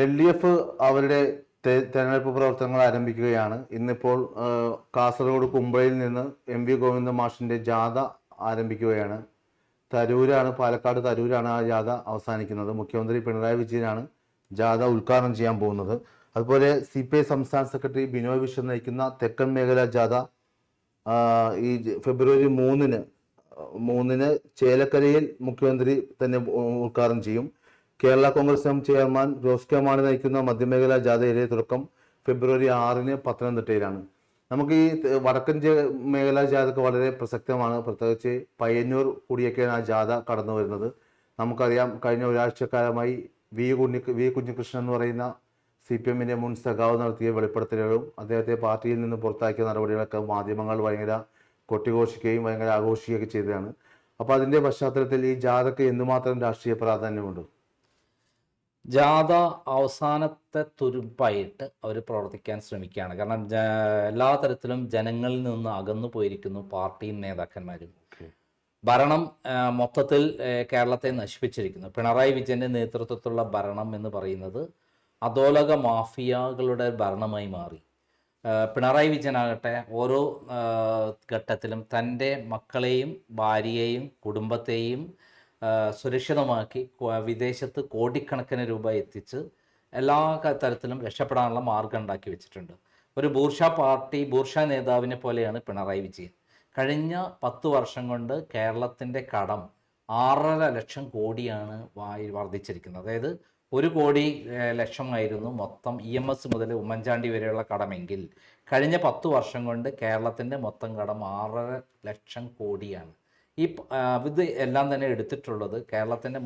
L D F അവരുടെ തെരഞ്ഞെടുപ്പ് പ്രവർത്തനങ്ങൾ ആരംഭിക്കുകയാണ്. ഇന്നിപ്പോൾ കാസർഗോഡ് കുമ്പഴയിൽ നിന്ന് എം വി ഗോവിന്ദ മാഷിന്റെ ജാഥ ആരംഭിക്കുകയാണ്. തരൂരാണ് പാലക്കാട് തരൂരാണ് ആ ജാഥ അവസാനിക്കുന്നത്. മുഖ്യമന്ത്രി പിണറായി വിജയനാണ് ജാഥ ഉദ്ഘാടനം ചെയ്യാൻ പോകുന്നത്. അതുപോലെ സി പി ഐ സംസ്ഥാന സെക്രട്ടറി ബിനോയ് വിശ്വം നയിക്കുന്ന തെക്കൻ മേഖല ജാഥ ഈ ഫെബ്രുവരി മൂന്നിന് മൂന്നിന് ചേലക്കരയിൽ മുഖ്യമന്ത്രി തന്നെ ഉദ്ഘാടനം ചെയ്യും. Kerala Congress M chairman Jose K Mani നയിക്കുന്ന മധ്യമേഖലാ ജാഥയിലെ തുടക്കം ഫെബ്രുവരി ആറിന് പത്തനംതിട്ടയിലാണ്. നമുക്ക് ഈ വടക്കൻ മേഖലാ ജാഥക്ക് വളരെ പ്രസക്തമാണ്. പ്രത്യേകിച്ച് പയ്യന്നൂർ കൂടിയൊക്കെയാണ് ആ ജാഥ കടന്നു വരുന്നത്. നമുക്കറിയാം കഴിഞ്ഞ ഒരാഴ്ചക്കാലമായി വി കുഞ്ഞി വി കുഞ്ഞികൃഷ്ണൻ എന്ന് പറയുന്ന സി പി എമ്മിന്റെ മുൻ സഖാവ് നടത്തിയ വെളിപ്പെടുത്തലുകളും അദ്ദേഹത്തെ പാർട്ടിയിൽ നിന്ന് പുറത്താക്കിയ നടപടികളൊക്കെ മാധ്യമങ്ങൾ ഭയങ്കര കൊട്ടിഘോഷിക്കുകയും ഭയങ്കര ആഘോഷിക്കുകയൊക്കെ ചെയ്തതാണ്. അപ്പോൾ അതിന്റെ പശ്ചാത്തലത്തിൽ ഈ ജാഥക്ക് എന്തുമാത്രം രാഷ്ട്രീയ പ്രാധാന്യമുണ്ട്? ജാഥ അവസാനത്തെ തുരുമ്പായിട്ട് അവർ പ്രവർത്തിക്കാൻ ശ്രമിക്കുകയാണ്. കാരണം എല്ലാ തരത്തിലും ജനങ്ങളിൽ നിന്ന് അകന്നു പോയിരിക്കുന്നു പാർട്ടിയും നേതാക്കന്മാരും. ഭരണം മൊത്തത്തിൽ കേരളത്തെ നശിപ്പിച്ചിരിക്കുന്നു. പിണറായി വിജയന്റെ നേതൃത്വത്തിലുള്ള ഭരണം എന്ന് പറയുന്നത് അധോലക മാഫിയകളുടെ ഭരണമായി മാറി. പിണറായി വിജയനാകട്ടെ ഓരോ ഘട്ടത്തിലും തന്റെ മക്കളെയും ഭാര്യയെയും കുടുംബത്തെയും സുരക്ഷിതമാക്കി വിദേശത്ത് കോടിക്കണക്കിന് രൂപ എത്തിച്ച് എല്ലാ തരത്തിലും രക്ഷപ്പെടാനുള്ള മാർഗം ഉണ്ടാക്കി വെച്ചിട്ടുണ്ട്. ഒരു ബൂർഷ പാർട്ടി ബൂർഷ നേതാവിനെ പോലെയാണ് പിണറായി വിജയൻ. കഴിഞ്ഞ പത്ത് വർഷം കൊണ്ട് കേരളത്തിന്റെ കടം ആറര ലക്ഷം കോടിയാണ് വർദ്ധിച്ചിരിക്കുന്നത്. അതായത് ഒരു കോടി ലക്ഷമായിരുന്നു മൊത്തം ഇ എം എസ് മുതൽ ഉമ്മൻചാണ്ടി വരെയുള്ള കടമെങ്കിൽ. കഴിഞ്ഞ പത്ത് വർഷം കൊണ്ട് കേരളത്തിന്റെ മൊത്തം കടം ആറര ലക്ഷം കോടിയാണ്. ഈ ഇത് എല്ലാം തന്നെ എടുത്തിട്ടുള്ളത് കേരളത്തിന്റെ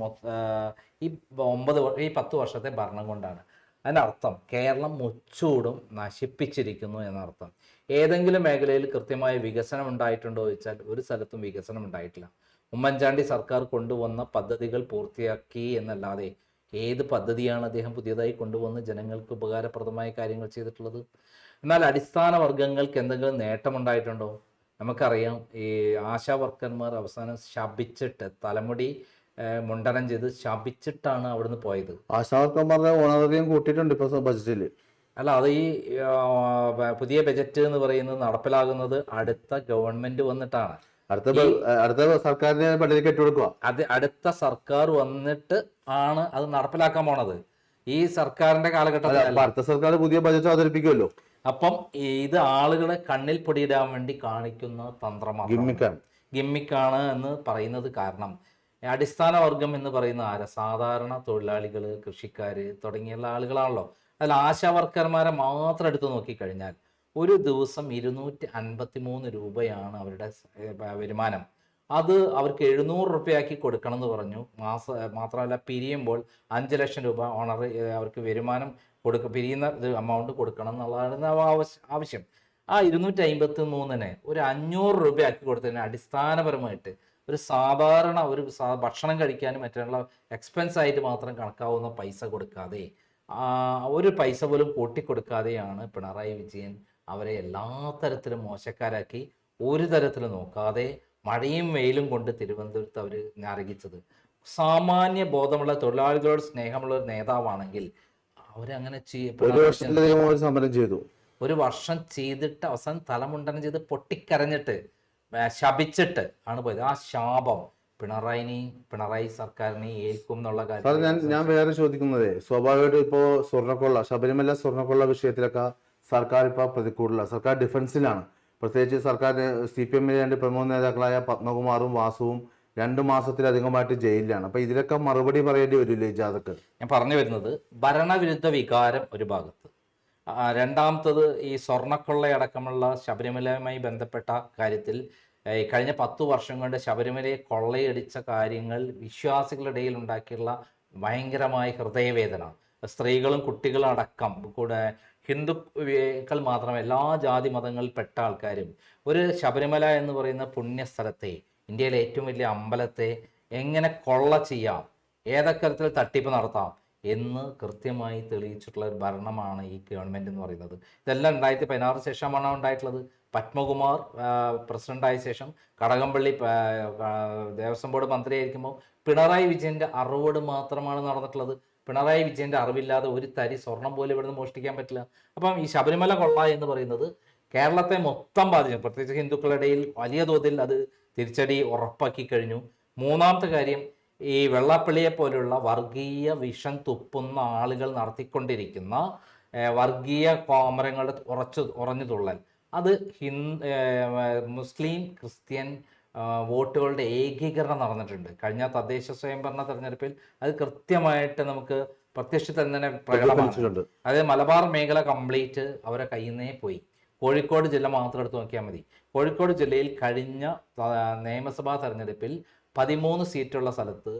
ഈ ഒമ്പത് ഈ പത്ത് വർഷത്തെ ഭരണം കൊണ്ടാണ്. അതിനർത്ഥം കേരളം മുച്ചൂടും നശിപ്പിച്ചിരിക്കുന്നു എന്നർത്ഥം. ഏതെങ്കിലും മേഖലയിൽ കൃത്യമായ വികസനം ഉണ്ടായിട്ടുണ്ടോ ചോദിച്ചാൽ ഒരു സ്ഥലത്തും വികസനം ഉണ്ടായിട്ടില്ല. ഉമ്മൻചാണ്ടി സർക്കാർ കൊണ്ടുവന്ന പദ്ധതികൾ പൂർത്തിയാക്കി എന്നല്ലാതെ ഏത് പദ്ധതിയാണ് അദ്ദേഹം പുതിയതായി കൊണ്ടുവന്ന് ജനങ്ങൾക്ക് ഉപകാരപ്രദമായ കാര്യങ്ങൾ ചെയ്തിട്ടുള്ളത്? എന്നാൽ അടിസ്ഥാന വർഗങ്ങൾക്ക് എന്തെങ്കിലും നേട്ടമുണ്ടായിട്ടുണ്ടോ? നമുക്കറിയാം ഈ ആശാ വർക്കർമാർ അവസാനം ശപിച്ചിട്ട് തലമുടി മുണ്ടനം ചെയ്ത് ശപിച്ചിട്ടാണ് അവിടുന്ന് പോയത്. ആശാ ആശാവർക്കന്മാരുടെ ഓണറേറിയം കൂട്ടിയിട്ടുണ്ട് ഇപ്പൊ ബജറ്റിൽ. അല്ല അത് ഈ പുതിയ ബജറ്റ് എന്ന് പറയുന്നത് നടപ്പിലാകുന്നത് അടുത്ത ഗവൺമെന്റ് വന്നിട്ടാണ്. അടുത്ത അടുത്ത ബഡ്ജറ്റ് കെട്ടിക്കൊടുക്കുക അത് അടുത്ത സർക്കാർ വന്നിട്ട് ആണ് അത് നടപ്പിലാക്കാൻ പോണത്. ഈ സർക്കാരിന്റെ കാലഘട്ടത്തിൽ അടുത്ത സർക്കാർ പുതിയ ബജറ്റ് അവതരിപ്പിക്കുമല്ലോ അപ്പം ഇത് ആളുകളെ കണ്ണിൽ പൊടിയിടാൻ വേണ്ടി കാണിക്കുന്ന തന്ത്രമാണ് ഗിമ്മിക്കാണ്. ഗിമ്മിക്കാണ് എന്ന് പറയുന്നത് കാരണം അടിസ്ഥാന വർഗം എന്ന് പറയുന്ന ആരാ? സാധാരണ തൊഴിലാളികൾ കൃഷിക്കാർ തുടങ്ങിയുള്ള ആളുകളാണല്ലോ. അതിൽ ആശാവർക്കർമാരെ മാത്രം എടുത്തു നോക്കിക്കഴിഞ്ഞാൽ ഒരു ദിവസം ഇരുന്നൂറ്റി അൻപത്തി മൂന്ന് രൂപയാണ് അവരുടെ വരുമാനം. അത് അവർക്ക് എഴുന്നൂറ് റുപ്യയാക്കി കൊടുക്കണം എന്ന് പറഞ്ഞു. മാസ മാത്രമല്ല പിരിയുമ്പോൾ അഞ്ച് ലക്ഷം രൂപ ഓണർ അവർക്ക് വരുമാനം കൊടുക്ക പിരിയുന്ന ഇത് എമൗണ്ട് കൊടുക്കണം എന്നുള്ളതാണ് ആവശ്യം. ആ ഇരുന്നൂറ്റി അമ്പത്തി മൂന്നിന് ഒരു അഞ്ഞൂറ് രൂപയാക്കി കൊടുത്തതിന് അടിസ്ഥാനപരമായിട്ട് ഒരു സാധാരണ ഒരു ഭക്ഷണം കഴിക്കാനും മറ്റുള്ള എക്സ്പെൻസ് ആയിട്ട് മാത്രം കണക്കാവുന്ന പൈസ കൊടുക്കാതെ ഒരു പൈസ പോലും കൂട്ടിക്കൊടുക്കാതെയാണ് പിണറായി വിജയൻ അവരെ എല്ലാ തരത്തിലും മോശക്കാരാക്കി ഒരു തരത്തിലും നോക്കാതെ മഴയും വെയിലും കൊണ്ട് തിരുവനന്തപുരത്ത് അവർ ഞരകിച്ചത്. സാമാന്യ ബോധമുള്ള തൊഴിലാളികളോട് സ്നേഹമുള്ള ഒരു നേതാവാണെങ്കിൽ അവരങ്ങനെ സമരം ചെയ്തു. ഒരു വർഷം ചെയ്തിട്ട് അവസാനം തലമുണ്ടനം ചെയ്ത് പൊട്ടിക്കരഞ്ഞിട്ട് ശപിച്ചിട്ട് ആണ് പോയത്. ആ ശാപം പിണറായിനി പിണറായി സർക്കാരിനെ ഏൽക്കും എന്നുള്ള കാര്യം ഞാൻ ഞാൻ വേറെ ചോദിക്കുന്നതേ സ്വാഭാവികമായിട്ടും ഇപ്പോ സ്വർണക്കൊള്ള ശബരിമല സ്വർണക്കൊള്ള വിഷയത്തിലൊക്കെ സർക്കാർ ഇപ്പൊ പ്രതികൂടില്ല സർക്കാർ ഡിഫൻസിലാണ്. പ്രത്യേകിച്ച് സർക്കാർ സി പി എമ്മിലെ രണ്ട് പ്രമുഖ നേതാക്കളായ പത്മകുമാറും വാസുവും രണ്ടു മാസത്തിലധികമായിട്ട് ജയിലിലാണ്. അപ്പൊ ഇതിലൊക്കെ മറുപടി പറയേണ്ടി വരില്ലേ ജാതക്ക് ഞാൻ പറഞ്ഞു വരുന്നത് ഭരണവിരുദ്ധ വികാരം ഒരു ഭാഗത്ത്. രണ്ടാമത്തത് ഈ സ്വർണക്കൊള്ളയടക്കമുള്ള ശബരിമലയുമായി ബന്ധപ്പെട്ട കാര്യത്തിൽ കഴിഞ്ഞ പത്തു വർഷം കൊണ്ട് ശബരിമലയെ കൊള്ളയടിച്ച കാര്യങ്ങൾ വിശ്വാസികളുടെ ഇടയിൽ ഉണ്ടാക്കിയുള്ള ഭയങ്കരമായ ഹൃദയവേദന. സ്ത്രീകളും കുട്ടികളും അടക്കം കൂടെ ഹിന്ദുക്കൾ മാത്രമല്ല എല്ലാ ജാതി മതങ്ങളിൽപ്പെട്ട ആൾക്കാരും. ഒരു ശബരിമല എന്ന് പറയുന്ന പുണ്യസ്ഥലത്തെ ഇന്ത്യയിലെ ഏറ്റവും വലിയ അമ്പലത്തെ എങ്ങനെ കൊള്ള ചെയ്യാം? ഏതൊക്കെ തരത്തിൽ തട്ടിപ്പ് നടത്താം? എന്ന് കൃത്യമായി തെളിയിച്ചിട്ടുള്ള ഒരു ഭരണമാണ് ഈ ഗവൺമെന്റ് എന്ന് പറയുന്നത്. ഇതെല്ലാം രണ്ടായിരത്തി പതിനാറ് ശേഷമാണ് ഉണ്ടായിട്ടുള്ളത്. പത്മകുമാർ പ്രസിഡന്റായ ശേഷം കടകംപള്ളി ദേവസ്വം ബോർഡ് മന്ത്രിയായിരിക്കുമ്പോൾ പിണറായി വിജയന്റെ അറിവോട് മാത്രമാണ് നടന്നിട്ടുള്ളത്. പിണറായി വിജയന്റെ അറിവില്ലാതെ ഒരു തരി സ്വർണം പോലും ഇവിടുന്ന് മോഷ്ടിക്കാൻ പറ്റില്ല. അപ്പം ഈ ശബരിമല കൊള്ള എന്ന് പറയുന്നത് കേരളത്തെ മൊത്തം ബാധിച്ചു. പ്രത്യേകിച്ച് ഹിന്ദുക്കളുടെ ഇടയിൽ വലിയ തോതിൽ അത് തിരിച്ചടി ഉറപ്പാക്കി കഴിഞ്ഞു. മൂന്നാമത്തെ കാര്യം ഈ വെള്ളാപ്പള്ളിയെ പോലുള്ള വർഗീയ വിഷം തുപ്പുന്ന ആളുകൾ നടത്തിക്കൊണ്ടിരിക്കുന്ന വർഗീയ കോമരങ്ങളുടെ ഉറച്ചു ഉറഞ്ഞു തുള്ളൽ അത് ഏഹ്, മുസ്ലിം ക്രിസ്ത്യൻ വോട്ടുകളുടെ ഏകീകരണം നടന്നിട്ടുണ്ട്. കഴിഞ്ഞ തദ്ദേശ സ്വയംഭരണ തെരഞ്ഞെടുപ്പിൽ അത് കൃത്യമായിട്ട് നമുക്ക് പ്രത്യക്ഷത്തിൽ തന്നെ പ്രകടമാണ്. അതായത് മലബാർ മേഖല കംപ്ലീറ്റ് അവരെ കയ്യിൽ നിന്നേ പോയി. കോഴിക്കോട് ജില്ല മാത്രം എടുത്ത് നോക്കിയാൽ മതി. കോഴിക്കോട് ജില്ലയിൽ കഴിഞ്ഞ നിയമസഭാ തെരഞ്ഞെടുപ്പിൽ പതിമൂന്ന് സീറ്റുള്ള സ്ഥലത്ത്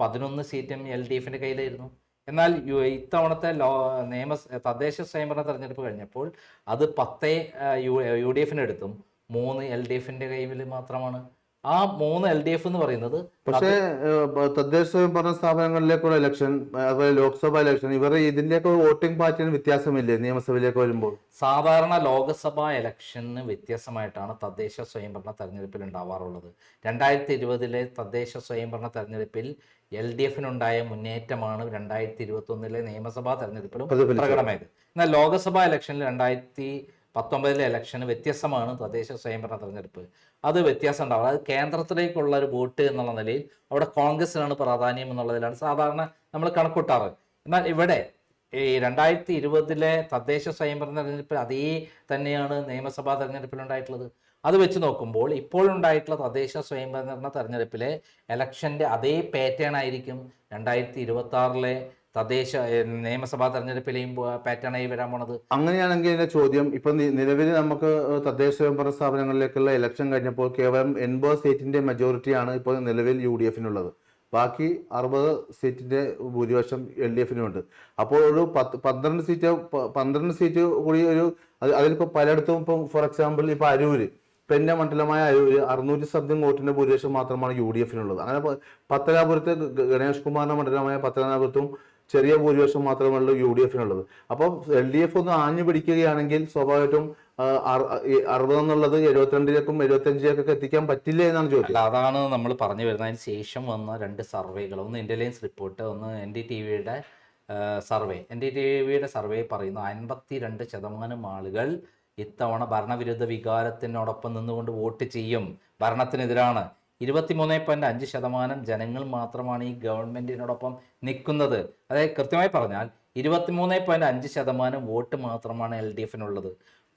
പതിനൊന്ന് സീറ്റും എൽ ഡി എഫിന്റെ കയ്യിലായിരുന്നു. എന്നാൽ ഇത്തവണത്തെ ലോ നിയമ തദ്ദേശ സ്വയംഭരണ തെരഞ്ഞെടുപ്പ് കഴിഞ്ഞപ്പോൾ അത് പത്തേ യു യു ഡി എഫിന്റെ അടുത്തും മൂന്ന് എൽ ഡി എഫിന്റെ കയ്യിൽ മാത്രമാണ്. ആ മൂന്ന് എൽ ഡി എഫ് എന്ന് പറയുന്നത് പക്ഷേ തദ്ദേശ സ്വയംഭരണ സ്ഥാപനങ്ങളിലേക്കുള്ള ഇലക്ഷൻ അതുപോലെ ലോക്സഭാ ഇലക്ഷൻ ഇവർ ഇതിന്റെയൊക്കെ വോട്ടിംഗ് പാറ്റേൺ വ്യത്യാസമില്ലേ നിയമസഭയിലേക്ക് വരുമ്പോൾ? സാധാരണ ലോക്സഭാ ഇലക്ഷന് വ്യത്യാസമായിട്ടാണ് തദ്ദേശ സ്വയംഭരണ തെരഞ്ഞെടുപ്പിൽ ഉണ്ടാവാറുള്ളത്. രണ്ടായിരത്തി ഇരുപതിലെ തദ്ദേശ സ്വയംഭരണ തെരഞ്ഞെടുപ്പിൽ എൽ ഡി എഫിനുണ്ടായ മുന്നേറ്റമാണ് രണ്ടായിരത്തി ഇരുപത്തി ഒന്നിലെ നിയമസഭാ തെരഞ്ഞെടുപ്പിലും പ്രകടമായത്. എന്നാൽ ലോക്സഭാ ഇലക്ഷനിൽ രണ്ടായിരത്തി പത്തൊമ്പതിലെ ഇലക്ഷന് വ്യത്യസ്തമാണ് തദ്ദേശ സ്വയംഭരണ തെരഞ്ഞെടുപ്പ്. അത് വ്യത്യാസം ഉണ്ടാവും അത് കേന്ദ്രത്തിലേക്കുള്ള ഒരു വോട്ട് എന്നുള്ള നിലയിൽ അവിടെ കോൺഗ്രസിനാണ് പ്രാധാന്യം എന്നുള്ളതിലാണ് സാധാരണ നമ്മൾ കണക്കൂട്ടാറ്. എന്നാൽ ഇവിടെ ഈ രണ്ടായിരത്തി ഇരുപതിലെ തദ്ദേശ സ്വയംഭരണ തെരഞ്ഞെടുപ്പിൽ അതേ തന്നെയാണ് നിയമസഭാ തെരഞ്ഞെടുപ്പിലുണ്ടായിട്ടുള്ളത് അത് വെച്ച് നോക്കുമ്പോൾ ഇപ്പോഴുണ്ടായിട്ടുള്ള തദ്ദേശ സ്വയംഭരണ തെരഞ്ഞെടുപ്പിലെ ഇലക്ഷന്റെ അതേ പാറ്റേൺ ആയിരിക്കും രണ്ടായിരത്തി ഇരുപത്തി ആറിലെ തദ്ദേശ നിയമസഭാ തെരഞ്ഞെടുപ്പിലെയും പാറ്റേണായി വരാൻ പോണത്? അങ്ങനെയാണെങ്കിൽ എന്റെ ചോദ്യം ഇപ്പൊ നിലവിൽ നമുക്ക് തദ്ദേശ സ്വയംഭരണ സ്ഥാപനങ്ങളിലേക്കുള്ള ഇലക്ഷൻ കഴിഞ്ഞപ്പോൾ കേവലം എൺപത് സീറ്റിന്റെ മെജോറിറ്റിയാണ് ഇപ്പോൾ നിലവിൽ യു ഡി എഫിനുള്ളത്. ബാക്കി അറുപത് സീറ്റിന്റെ ഭൂരിപക്ഷം എൽ ഡി എഫിനുമുണ്ട്. അപ്പോൾ ഒരു പത്ത് പന്ത്രണ്ട് സീറ്റ് പന്ത്രണ്ട് സീറ്റ് കൂടി ഒരു അതിലിപ്പോ പലയിടത്തും ഇപ്പം ഫോർ എക്സാമ്പിൾ ഇപ്പൊ അരൂര് പെന്റെ മണ്ഡലമായ അരൂര് അറുന്നൂറ്റി സംതിങ് വോട്ടിന്റെ ഭൂരിപക്ഷം മാത്രമാണ് യു ഡി എഫിനുള്ളത്. അങ്ങനെ പത്തനാപുരത്ത് ഗണേഷ് കുമാറിന്റെ മണ്ഡലമായ പത്തനാപുരത്തും ചെറിയ ഭൂരിപക്ഷം മാത്രമേ യു ഡി എഫിനുള്ളത് അപ്പോൾ എൽ ഡി എഫ് ഒന്ന് ആഞ്ഞു പിടിക്കുകയാണെങ്കിൽ സ്വാഭാവികമായിട്ടും അറുപത് എന്നുള്ളത് എഴുപത്തിരണ്ടിലേക്കും എഴുപത്തിയഞ്ചിലേക്കൊക്കെ എത്തിക്കാൻ പറ്റില്ല എന്നാണ് ചോദ്യം. അതാണ് നമ്മൾ പറഞ്ഞു വരുന്നതിന് ശേഷം വന്ന രണ്ട് സർവേകൾ. ഒന്ന് ഇന്റലിജൻസ് റിപ്പോർട്ട് ഒന്ന് എൻ ഡി ടി വിയുടെ സർവേ. എൻ ഡി ടി വിയുടെ സർവേ പറയുന്നു അൻപത്തിരണ്ട് ശതമാനം ആളുകൾ ഇത്തവണ ഭരണവിരുദ്ധ വികാരത്തിനോടൊപ്പം നിന്നുകൊണ്ട് വോട്ട് ചെയ്യും. ഭരണത്തിനെതിരാണ്. ഇരുപത്തിമൂന്ന് പോയിന്റ് അഞ്ച് ശതമാനം ജനങ്ങൾ മാത്രമാണ് ഈ ഗവൺമെന്റിനോടൊപ്പം നിൽക്കുന്നത്. അതായത് കൃത്യമായി പറഞ്ഞാൽ ഇരുപത്തിമൂന്ന് പോയിന്റ് അഞ്ച് ശതമാനം വോട്ട് മാത്രമാണ് എൽ ഡി എഫിനുള്ളത്.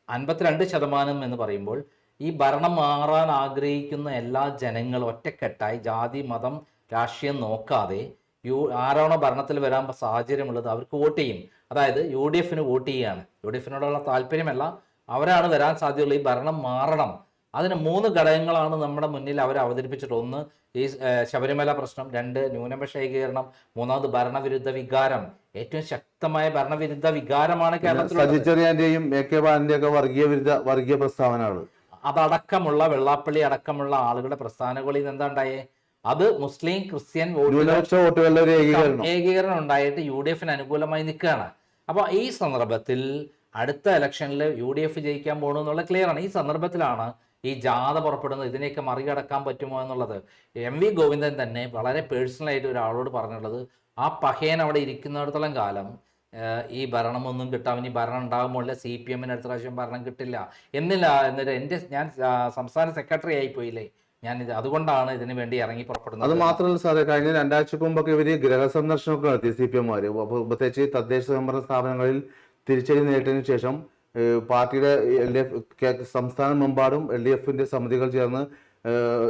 അൻപത്തിരണ്ട് ശതമാനം എന്ന് പറയുമ്പോൾ ഈ ഭരണം മാറാൻ ആഗ്രഹിക്കുന്ന എല്ലാ ജനങ്ങളും ഒറ്റക്കെട്ടായി ജാതി മതം രാഷ്ട്രീയം നോക്കാതെ യു ആരാണോ ഭരണത്തിൽ വരാൻ സാഹചര്യമുള്ളത് അവർക്ക് വോട്ട് ചെയ്യും. അതായത് യു ഡി എഫിന് വോട്ട് ചെയ്യുകയാണ്. യു ഡി എഫിനോടുള്ള താല്പര്യമല്ല അവരാണ് വരാൻ സാധ്യതയുള്ള ഈ ഭരണം മാറണം. അതിന് മൂന്ന് ഘടകങ്ങളാണ് നമ്മുടെ മുന്നിൽ അവർ അവതരിപ്പിച്ചിട്ട് ഒന്ന് ഈ ശബരിമല പ്രശ്നം രണ്ട് ന്യൂനപക്ഷ ഏകീകരണം മൂന്നാമത് ഭരണവിരുദ്ധ വികാരം. ഏറ്റവും ശക്തമായ ഭരണവിരുദ്ധ വികാരമാണ് കേരളത്തിൽ എ കെ വർഗീയ വിരുദ്ധ വർഗീയ പ്രസ്താവനകൾ അതടക്കമുള്ള വെള്ളാപ്പള്ളി അടക്കമുള്ള ആളുകളുടെ പ്രസ്ഥാനങ്ങളിൽ നിന്ന് എന്താ ഉണ്ടായേ? അത് മുസ്ലിം ക്രിസ്ത്യൻ വോട്ടുകളുടെ ഏകീകരണം. ഉണ്ടായിട്ട് യു ഡി എഫിന് അനുകൂലമായി നിൽക്കുകയാണ്. അപ്പോൾ ഈ സന്ദർഭത്തിൽ അടുത്ത ഇലക്ഷനിൽ യു ഡി എഫ് ജയിക്കാൻ പോകണമെന്നുള്ള ക്ലിയർ ആണ് ഈ സന്ദർഭത്തിൽ ഈ ജാഥ പുറപ്പെടുന്നത് ഇതിനെയൊക്കെ മറികടക്കാൻ പറ്റുമോ എന്നുള്ളത് എം വി ഗോവിന്ദൻ തന്നെ വളരെ പേഴ്സണലായിട്ട് ഒരാളോട് പറഞ്ഞിട്ടുള്ളത് ആ പഹേൻ അവിടെ ഇരിക്കുന്നിടത്തോളം കാലം ഈ ഭരണമൊന്നും കിട്ടാം ഇനി ഭരണം ഉണ്ടാകുമ്പോൾ സി പി എമ്മിന് അടുത്ത പ്രാവശ്യം ഭരണം കിട്ടില്ല എന്നില്ല എന്നിട്ട് എന്റെ ഞാൻ സംസ്ഥാന സെക്രട്ടറി ആയിപ്പോയില്ലേ ഞാൻ ഇത് അതുകൊണ്ടാണ് ഇതിനു വേണ്ടി ഇറങ്ങി പുറപ്പെടുന്നത്. അത് മാത്രമല്ല സാറേ കഴിഞ്ഞ രണ്ടാഴ്ചക്ക് മുമ്പൊക്കെ ഇവർ ഗൃഹസന്ദർശനമൊക്കെ നടത്തി സി പി എംമാര് പ്രത്യേകിച്ച് തദ്ദേശ സ്വയംഭരണ സ്ഥാപനങ്ങളിൽ തിരിച്ചടി നേരിട്ടതിനു ശേഷം പാർട്ടിയുടെ എൽ ഡി എഫ് സംസ്ഥാനമെമ്പാടും എൽ ഡി എഫിന്റെ സമിതികൾ ചേർന്ന്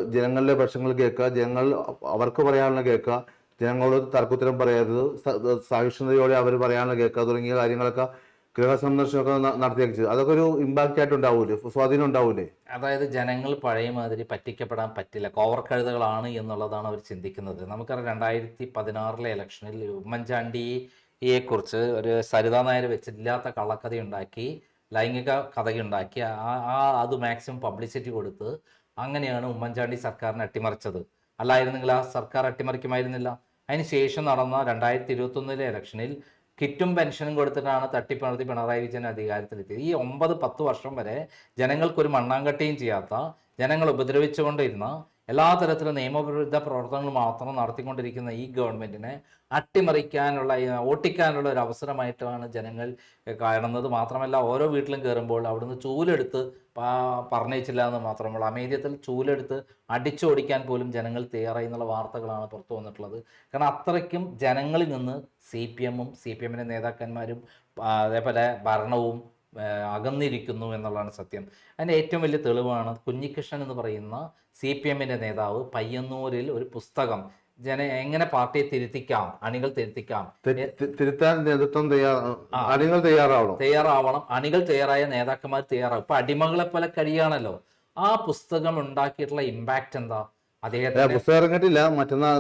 ജനങ്ങളുടെ പ്രശ്നങ്ങൾ കേൾക്കുക ജനങ്ങൾ അവർക്ക് പറയാനുള്ള കേൾക്കുക ജനങ്ങളോട് തർക്കുത്തരം പറയരുത് സഹിഷ്ണുതയോടെ അവർ പറയാനുള്ള കേൾക്കുക തുടങ്ങിയ കാര്യങ്ങളൊക്കെ ഗൃഹസന്ദർശനമൊക്കെ ന- നടത്തിയേച്ചത് അതൊക്കെ ഒരു ഇമ്പാക്റ്റ് ആയിട്ട് ഉണ്ടാവൂലേ? സ്വാധീനം ഉണ്ടാവൂലേ? അതായത് ജനങ്ങൾ പഴയ മാതിരി പറ്റിക്കപ്പെടാൻ പറ്റില്ല. കോവർ കഴുതകളാണ് എന്നുള്ളതാണ് അവർ ചിന്തിക്കുന്നത്. നമുക്കറിയാം രണ്ടായിരത്തി പതിനാറിലെ ഇലക്ഷനിൽ ഉമ്മൻചാണ്ടിയെ കുറിച്ച് ഒരു സരിതാ നായർ വെച്ചില്ലാത്ത കള്ളക്കഥ ഉണ്ടാക്കി ലൈംഗിക കഥയുണ്ടാക്കി ആ ആ അത് മാക്സിമം പബ്ലിസിറ്റി കൊടുത്ത് അങ്ങനെയാണ് ഉമ്മൻചാണ്ടി സർക്കാരിനെ അട്ടിമറിച്ചത്. അല്ലായിരുന്നെങ്കിൽ ആ സർക്കാർ അട്ടിമറിക്കുമായിരുന്നില്ല. അതിന് ശേഷം നടന്ന രണ്ടായിരത്തി ഇരുപത്തൊന്നിലെ ഇലക്ഷനിൽ കിറ്റും പെൻഷനും കൊടുത്തിട്ടാണ് തട്ടിപ്പണർത്തി പിണറായി വിജയൻ അധികാരത്തിലെത്തിയത്. ഈ ഒമ്പത് പത്ത് വർഷം വരെ ജനങ്ങൾക്കൊരു മണ്ണാങ്കട്ടിയും ചെയ്യാത്ത ജനങ്ങൾ ഉപദ്രവിച്ചുകൊണ്ടിരുന്ന എല്ലാ തരത്തിലും നിയമവിരുദ്ധ പ്രവർത്തനങ്ങൾ മാത്രം നടത്തിക്കൊണ്ടിരിക്കുന്ന ഈ ഗവൺമെന്റിനെ അട്ടിമറിക്കാനുള്ള ഓട്ടിക്കാനുള്ള ഒരു അവസരമായിട്ടാണ് ജനങ്ങൾ കാണുന്നത്. മാത്രമല്ല ഓരോ വീട്ടിലും കയറുമ്പോൾ അവിടുന്ന് ചൂലെടുത്ത് പറഞ്ഞേച്ചില്ല എന്ന് മാത്രമല്ല അമേരിയത്തിൽ ചൂലെടുത്ത് അടിച്ചോടിക്കാൻ പോലും ജനങ്ങൾ തയ്യാറായി എന്നുള്ള വാർത്തകളാണ് പുറത്തു വന്നിട്ടുള്ളത്. കാരണം അത്രയ്ക്കും ജനങ്ങളിൽ നിന്ന് സി പി എമ്മും സി പി എമ്മിന്റെ നേതാക്കന്മാരും അതേപോലെ ഭരണവും അകന്നിരിക്കുന്നു എന്നുള്ളതാണ് സത്യം. അതിന്റെ ഏറ്റവും വലിയ തെളിവാണ് കുഞ്ഞിക്കൃഷ്ണൻ എന്ന് പറയുന്ന സി പി എമ്മിന്റെ നേതാവ് പയ്യന്നൂരിൽ ഒരു പുസ്തകം ജന എങ്ങനെ പാർട്ടിയെ തിരുത്തിക്കാം അണികൾ തിരുത്തിക്കാം തിരുത്താൻ നേതൃത്വം അണികൾ തയ്യാറാവണം. തയ്യാറാവണം. അണികൾ തയ്യാറായ നേതാക്കന്മാർ തയ്യാറാവും. ഇപ്പൊ അടിമകളെ പോലെ കഴിയാണല്ലോ. ആ പുസ്തകം ഉണ്ടാക്കിയിട്ടുള്ള ഇമ്പാക്റ്റ് എന്താ? അദ്ദേഹത്തെ അദ്ദേഹത്തിന് പുസ്തകം ഇറങ്ങിയിട്ടില്ല. മറ്റന്നാൾ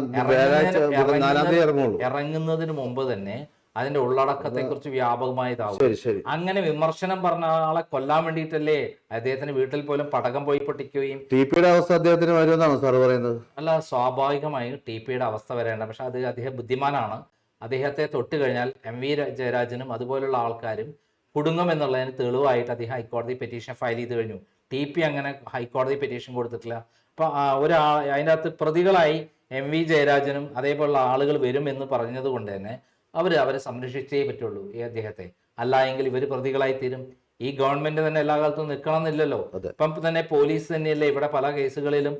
ഇറങ്ങുന്നതിന് മുമ്പ് തന്നെ അതിന്റെ ഉള്ളടക്കത്തെ കുറിച്ച് വ്യാപകമായതാവും. ശരി ശരി. അങ്ങനെ വിമർശനം പറഞ്ഞ ആളെ കൊല്ലാൻ വേണ്ടിയിട്ടല്ലേ അദ്ദേഹത്തിന് വീട്ടിൽ പോലും പടകം പോയി പൊട്ടിക്കുകയും ടി പിയുടെ അവസ്ഥ അദ്ദേഹത്തിന് വരുമെന്നാണ് സാർ പറയുന്നത്? അല്ല സ്വാഭാവികമായും ടി പിയുടെ അവസ്ഥ വരേണ്ട. പക്ഷെ അത് അദ്ദേഹം ബുദ്ധിമാനാണ്. അദ്ദേഹത്തെ തൊട്ട് കഴിഞ്ഞാൽ എം വി ജയരാജനും അതുപോലുള്ള ആൾക്കാരും കുടുങ്ങും എന്നുള്ളതിന് തെളിവായിട്ട് അദ്ദേഹം ഹൈക്കോടതി പെറ്റീഷൻ ഫയൽ ചെയ്ത് കഴിഞ്ഞു. ടി പി അങ്ങനെ ഹൈക്കോടതി പെറ്റീഷൻ കൊടുത്തിട്ടില്ല. അപ്പൊ ഒരാ അതിനകത്ത് പ്രതികളായി എം വി ജയരാജനും അതേപോലുള്ള ആളുകൾ വരും എന്ന് പറഞ്ഞത് കൊണ്ട് തന്നെ അവർ അവരെ സംരക്ഷിച്ചേ പറ്റുള്ളൂ ഈ അദ്ദേഹത്തെ. അല്ല എങ്കിൽ ഇവർ പ്രതികളായി തീരും ഈ ഗവൺമെന്റ് തന്നെ എല്ലാ കാലത്തും നിൽക്കണം എന്നില്ലല്ലോ ഇപ്പം തന്നെ പോലീസ് തന്നെയല്ലേ ഇവിടെ പല കേസുകളിലും.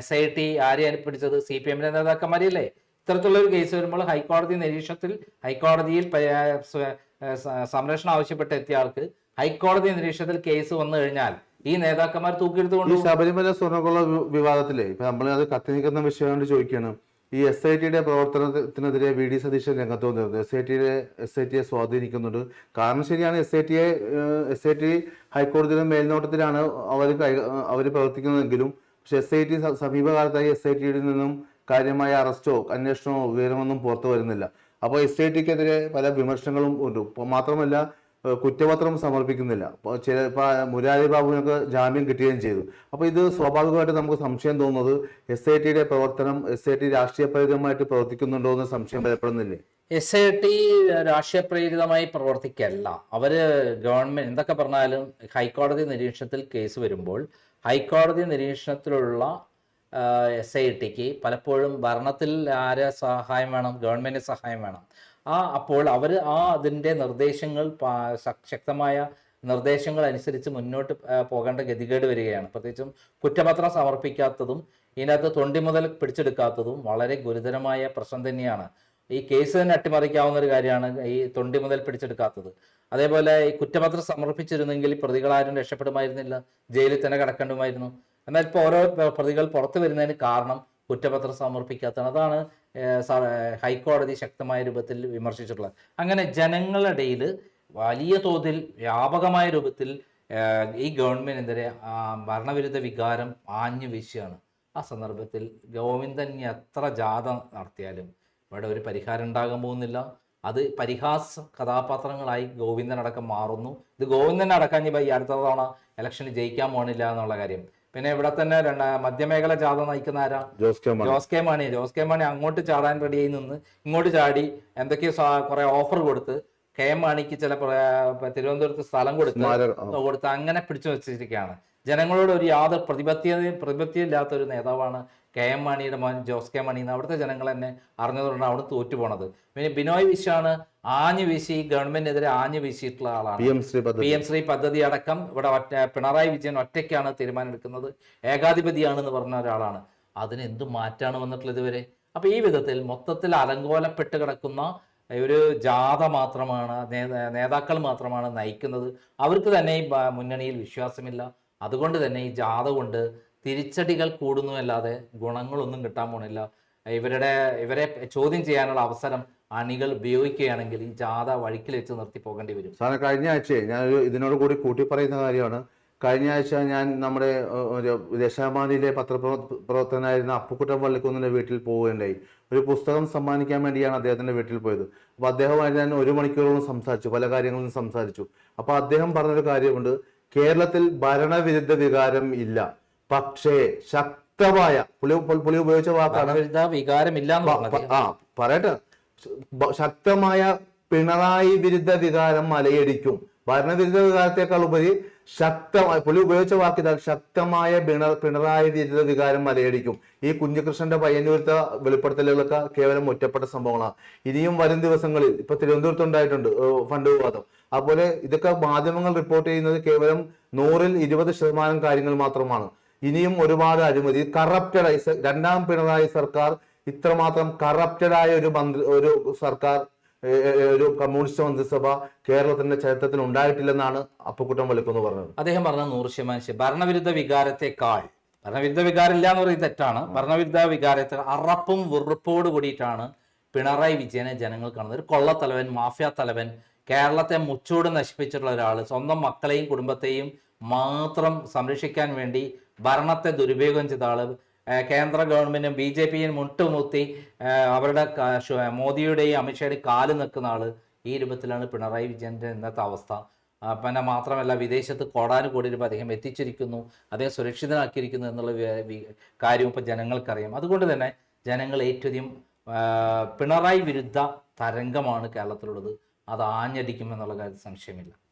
എസ് ഐ ടി ആരെയാണ് പിടിച്ചത് സി പി എമ്മിന്റെ നേതാക്കന്മാരെയല്ലേ? ഇത്തരത്തിലുള്ള ഒരു കേസ് വരുമ്പോൾ ഹൈക്കോടതി നിരീക്ഷണത്തിൽ ഹൈക്കോടതിയിൽ സംരക്ഷണം ആവശ്യപ്പെട്ട് എത്തിയ ആൾക്ക് ഹൈക്കോടതി നിരീക്ഷണത്തിൽ കേസ് വന്നു കഴിഞ്ഞാൽ ഈ നേതാക്കന്മാർ തൂക്കിയെടുത്തുകൊണ്ട് ശബരിമല സ്വർണക്കുള്ള വിവാദത്തിലെ ഇപ്പൊ നമ്മൾ അത് കത്തി നിൽക്കുന്ന വിഷയം ചോദിക്കണം. ഈ എസ് ഐ ടിയുടെ പ്രവർത്തനത്തിനെതിരെ വി ഡി സതീശൻ രംഗത്ത് വന്നിരുന്നത് എസ് ഐ ടിയുടെ എസ് ഐ ടിയെ സ്വാധീനിക്കുന്നുണ്ട്. കാരണം ശരിയാണ് എസ് ഐ ടിയെ എസ് ഐ ടി ഹൈക്കോടതിയുടെ മേൽനോട്ടത്തിലാണ് അവർ അവർ പ്രവർത്തിക്കുന്നതെങ്കിലും പക്ഷെ എസ് ഐ ടി സമീപകാലത്തായി എസ് ഐ ടിയിൽ നിന്നും കാര്യമായ അറസ്റ്റോ അന്വേഷണമോ വിവരമൊന്നും പുറത്തു വരുന്നില്ല. അപ്പോൾ എസ് ഐ ടിക്കെതിരെ പല വിമർശനങ്ങളും ഉണ്ട്. മാത്രമല്ല കുറ്റപത്രം സമർപ്പിക്കുന്നില്ല. ചില മുരാരി ബാബുവിനൊക്കെ ജാമ്യം കിട്ടുകയും ചെയ്തു. അപ്പോൾ ഇത് സ്വാഭാവികമായിട്ട് നമുക്ക് സംശയം തോന്നുന്നത് എസ് ഐ ടിയുടെ പ്രവർത്തനം എസ് ഐ ടി രാഷ്ട്രീയപരമായിട്ട് പ്രവർത്തിക്കുന്നുണ്ടോ എന്ന് സംശയം ഭയപ്പെടുന്നില്ലേ എസ് ഐ ടി രാഷ്ട്രീയ പ്രേരിതമായി പ്രവർത്തിക്കല്ല. അവർ ഗവൺമെന്റ് എന്തൊക്കെ പറഞ്ഞാലും ഹൈക്കോടതി നിരീക്ഷണത്തിൽ കേസ് വരുമ്പോൾ ഹൈക്കോടതി നിരീക്ഷണത്തിലുള്ള എസ് ഐ ടിക്ക് പലപ്പോഴും ഭരണത്തിൽ ആരെ സഹായം വേണം ഗവൺമെന്റ് സഹായം വേണം. ആ അപ്പോൾ അവർ ആ അതിന്റെ നിർദ്ദേശങ്ങൾ ശക്തമായ നിർദ്ദേശങ്ങൾ അനുസരിച്ച് മുന്നോട്ട് പോകേണ്ട ഗതികേട് വരികയാണ്. പ്രത്യേകിച്ചും കുറ്റപത്രം സമർപ്പിക്കാത്തതും ഇതിനകത്ത് തൊണ്ടി മുതൽ പിടിച്ചെടുക്കാത്തതും വളരെ ഗുരുതരമായ പ്രശ്നം തന്നെയാണ്. ഈ കേസ് തന്നെ അട്ടിമറിക്കാവുന്ന ഒരു കാര്യമാണ് ഈ തൊണ്ടി മുതൽ പിടിച്ചെടുക്കാത്തത്. അതേപോലെ ഈ കുറ്റപത്രം സമർപ്പിച്ചിരുന്നെങ്കിൽ പ്രതികളാരും രക്ഷപ്പെടുമായിരുന്നില്ല. ജയിലിൽ തന്നെ കിടക്കേണ്ടുമായിരുന്നു എന്നാൽ ഇപ്പോൾ ഓരോ പ്രതികൾ പുറത്തു വരുന്നതിന് കാരണം കുറ്റപത്രം സമർപ്പിക്കാത്തതാണ്. അതാണ് ഹൈക്കോടതി ശക്തമായ രൂപത്തിൽ വിമർശിച്ചിട്ടുള്ളത്. അങ്ങനെ ജനങ്ങളിടയിൽ വലിയ തോതിൽ വ്യാപകമായ രൂപത്തിൽ ഈ ഗവൺമെന്റിനെതിരെ ഭരണവിരുദ്ധ വികാരം ആഞ്ഞു വീശുകയാണ്. ആ സന്ദർഭത്തിൽ ഗോവിന്ദൻ എത്ര ജാഥ നടത്തിയാലും ഇവിടെ ഒരു പരിഹാരം ഉണ്ടാകാൻ പോകുന്നില്ല. അത് പരിഹാസ കഥാപാത്രങ്ങളായി ഗോവിന്ദൻ അടക്കം മാറുന്നു. ഇത് ഗോവിന്ദൻ അടക്കം ഇനി ഈ അടുത്ത തവണ ഇലക്ഷനിൽ ജയിക്കാൻ പോകണില്ല എന്നുള്ള കാര്യം. പിന്നെ ഇവിടെ തന്നെ മധ്യമേഖല ജാഥ നയിക്കുന്ന ആരാ? Jose K Mani. Jose K Mani. Jose K Mani അങ്ങോട്ട് ചാടാൻ റെഡിയായി നിന്ന് ഇങ്ങോട്ട് ചാടി എന്തൊക്കെയോ കുറെ ഓഫർ കൊടുത്ത് കെ എം മാണിക്ക് ചില പ്ര- തിരുവനന്തപുരത്ത് സ്ഥലം കൊടുത്ത് കൊടുത്ത് അങ്ങനെ പിടിച്ചു വെച്ചിരിക്കുകയാണ്. ജനങ്ങളോട് ഒരു യാതൊരു പ്രതിപത്യതയും പ്രതിപത്യമില്ലാത്ത ഒരു നേതാവാണ് കെ എം മാണിയുടെ മോൻ ജോസ് കെ മണി എന്ന് അവിടുത്തെ ജനങ്ങൾ തന്നെ അറിഞ്ഞതുകൊണ്ടാണ് അവിടെ തോറ്റു പോണത് പിന്നെ ബിനോയ് വിശ്വാണ് ആഞ്ഞു വീശി ഗവൺമെന്റിനെതിരെ ആഞ്ഞു വീശിയിട്ടുള്ള ആളാണ്. പി എം ശ്രീ പദ്ധതി. അടക്കം ഇവിടെ ഒറ്റ പിണറായി വിജയൻ ഒറ്റയ്ക്കാണ് തീരുമാനമെടുക്കുന്നത് ഏകാധിപതിയാണ് ഏകാധിപതിയാണെന്ന് പറഞ്ഞ ഒരാളാണ്. അതിന് എന്ത് മാറ്റാണ് വന്നിട്ടുള്ളത് ഇതുവരെ? അപ്പൊ ഈ വിധത്തിൽ മൊത്തത്തിൽ അലങ്കോലപ്പെട്ട് കിടക്കുന്ന ഒരു ജാഥ മാത്രമാണ് നേതാക്കൾ മാത്രമാണ് നയിക്കുന്നത്. അവർക്ക് തന്നെ ഈ മുന്നണിയിൽ വിശ്വാസമില്ല. അതുകൊണ്ട് തന്നെ ഈ ജാഥ കൊണ്ട് തിരിച്ചടികൾ കൂടുന്നുവല്ലാതെ ഗുണങ്ങളൊന്നും കിട്ടാൻ പോണില്ല. ഇവരുടെ ഇവരെ ചോദ്യം ചെയ്യാനുള്ള അവസരം അണികൾ ഉപയോഗിക്കുകയാണെങ്കിൽ ഈ ജാഥ വഴിക്കിൽ വെച്ച് നിർത്തി പോകേണ്ടി വരും. സാറെ കഴിഞ്ഞ ആഴ്ചയെ ഞാനൊരു ഇതിനോട് കൂടി കൂട്ടി പറയുന്ന കാര്യമാണ്. കഴിഞ്ഞ ആഴ്ച ഞാൻ നമ്മുടെ ഒരു ദേശാഭിമാനിയിലെ പത്രപ്രവർത്തകനായിരുന്ന അപ്പുക്കുട്ടൻ വള്ളിക്കുന്നിന്റെ വീട്ടിൽ പോവുകയുണ്ടായി. ഒരു പുസ്തകം സമ്മാനിക്കാൻ വേണ്ടിയാണ് അദ്ദേഹത്തിന്റെ വീട്ടിൽ പോയത്. അപ്പോൾ അദ്ദേഹമായിട്ട് ഞാൻ ഒരു മണിക്കൂറോളം സംസാരിച്ചു പല കാര്യങ്ങളും സംസാരിച്ചു. അപ്പോൾ അദ്ദേഹം പറഞ്ഞൊരു കാര്യമുണ്ട് കേരളത്തിൽ ഭരണവിരുദ്ധ വികാരം ഇല്ല. പക്ഷേ ശക്തമായ പുളി പുളി ഉപയോഗിച്ച വാക്കാണ് വികാരമില്ല ആ പറയട്ടെ. ശക്തമായ പിണറായി വിരുദ്ധ വികാരം മലയടിക്കും. ഭരണവിരുദ്ധ വികാരത്തെക്കാൾ ഉപരി ശക്തമായ പുളി ഉപയോഗിച്ച വാക്കിതാൽ ശക്തമായ പിണർ പിണറായി വിരുദ്ധ വികാരം മലയടിക്കും. ഈ കുഞ്ഞികൃഷ്ണന്റെ പയ്യന്നൂരത്തെ വെളിപ്പെടുത്തലുകളൊക്കെ കേവലം ഒറ്റപ്പെട്ട സംഭവങ്ങളാണ് ഇനിയും വരും ദിവസങ്ങളിൽ ഇപ്പൊ തിരുവനന്തപുരത്ത് ഉണ്ടായിട്ടുണ്ട് ഫണ്ട് വിവാദം. അതുപോലെ ഇതൊക്കെ മാധ്യമങ്ങൾ റിപ്പോർട്ട് ചെയ്യുന്നത് കേവലം നൂറിൽ ഇരുപത് ശതമാനം കാര്യങ്ങൾ മാത്രമാണ്. ഇനിയും ഒരുപാട് അഴിമതി. കറപ്റ്റഡ് രണ്ടാം പിണറായി സർക്കാർ ഇത്രമാത്രം കറപ്റ്റഡായ ഒരു മന്ത്രി ഒരു സർക്കാർ ഒരു കമ്മ്യൂണിസ്റ്റ് മന്ത്രിസഭ കേരളത്തിന്റെ ചരിത്രത്തിൽ ഉണ്ടായിട്ടില്ലെന്നാണ് അപ്പുക്കുട്ടൻ വെളുപ്പെന്ന് പറഞ്ഞത്. അദ്ദേഹം പറഞ്ഞ നൂറ് ശതമാനം ഭരണവിരുദ്ധ വികാരത്തെക്കാൾ ഭരണവിരുദ്ധ വികാരം ഇല്ല എന്ന് പറയുന്നത് തെറ്റാണ്. ഭരണവിരുദ്ധ വികാരത്തെ അറപ്പും വെറുപ്പോട് കൂടിയിട്ടാണ് പിണറായി വിജയനെ ജനങ്ങൾ കാണുന്നത്. ഒരു കൊള്ളത്തലവൻ മാഫിയ തലവൻ കേരളത്തെ മുച്ചൂട് നശിപ്പിച്ചിട്ടുള്ള ഒരാൾ സ്വന്തം മക്കളെയും കുടുംബത്തെയും മാത്രം സംരക്ഷിക്കാൻ വേണ്ടി ഭരണത്തെ ദുരുപയോഗം ചെയ്ത ആൾ. കേന്ദ്ര ഗവൺമെന്റും ബി ജെ പിയും മുട്ടുമുത്തി അവരുടെ മോദിയുടെയും അമിത്ഷായുടെയും കാൽ നിൽക്കുന്ന ആൾ ഈ രൂപത്തിലാണ് പിണറായി വിജയന്റെ ഇന്നത്തെ അവസ്ഥ. പിന്നെ മാത്രമല്ല വിദേശത്ത് കോടാനുകോടി രൂപ അദ്ദേഹം എത്തിച്ചിരിക്കുന്നു. അദ്ദേഹം സുരക്ഷിതനാക്കിയിരിക്കുന്നു എന്നുള്ള കാര്യവും വി- കാര്യം ഇപ്പൊ ജനങ്ങൾക്കറിയാം. അതുകൊണ്ട് തന്നെ ജനങ്ങൾ ഏറ്റവും പിണറായി വിരുദ്ധ തരംഗമാണ് കേരളത്തിലുള്ളത്. അത് ആഞ്ഞടിക്കുമെന്നുള്ള കാര്യത്തിൽ സംശയമില്ല.